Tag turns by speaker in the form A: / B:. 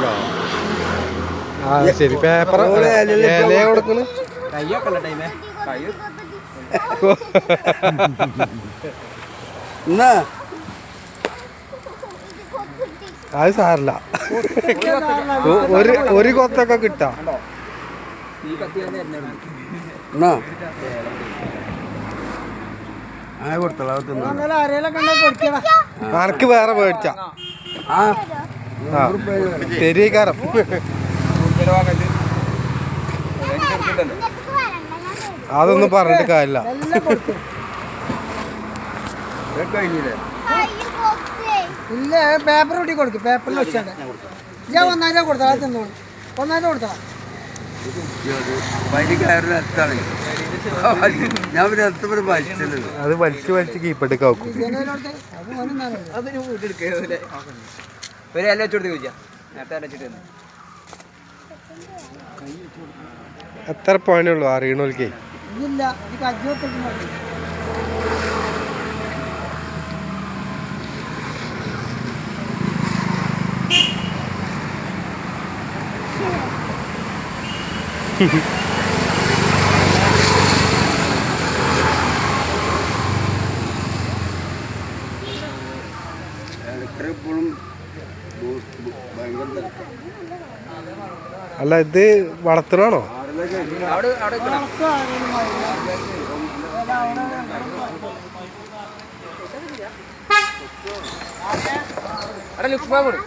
A: ഉണ്ടോ ആ ശരി. പേപ്പർ ഇല കൊടുക്കണ്.
B: എന്നാ?
A: അത് സാറില്ല ഒരു ഒരു കൊത്തൊക്കെ കിട്ടാം.
C: ഈ കത്തി തന്നെ എന്നെ
B: എന്നാ? ആ കൊടുത്തള തിന്നു
A: അനക്ക് വേറെ മേടിച്ച
B: ആ.
A: അതൊന്നും പറഞ്ഞിട്ട് കാര്യമില്ല.
D: ഇല്ല പേപ്പർ കൂട്ടി കൊടുക്കും. പേപ്പറിൽ വെച്ചാണ്ട് ഞാൻ കൊടുത്താൽ തിന്നോളൂ ഒന്നായിരം കൊടുത്താൽ
B: ഞാൻ പിന്നെ എത്തപ്പോ വലിച്ചത്
A: അത് വലിച്ച് വലിച്ച് കീപ്പെടുക്കും വെക്കും.
D: ജനലോട്ട് അത് വെച്ചു
C: അതിന് വീട്ടെടുക്കല്ലേ ഒരു ഇല വെച്ചോടുത്ത് ചോദിച്ചാ നേരത്തെ ഇല വെച്ചിട്ട് തന്നെ
A: എത്ര അറിയണോൽക്കേ
D: ഇത് മതി.
B: എപ്പോഴും ഭയങ്കര തിരക്കാ.
A: അല്ല ഇത് വളർത്തണാണോ
C: അവിടെ ലുക്ക് നിൽക്കണം. അവിടെ ലുക്മാ കൊടു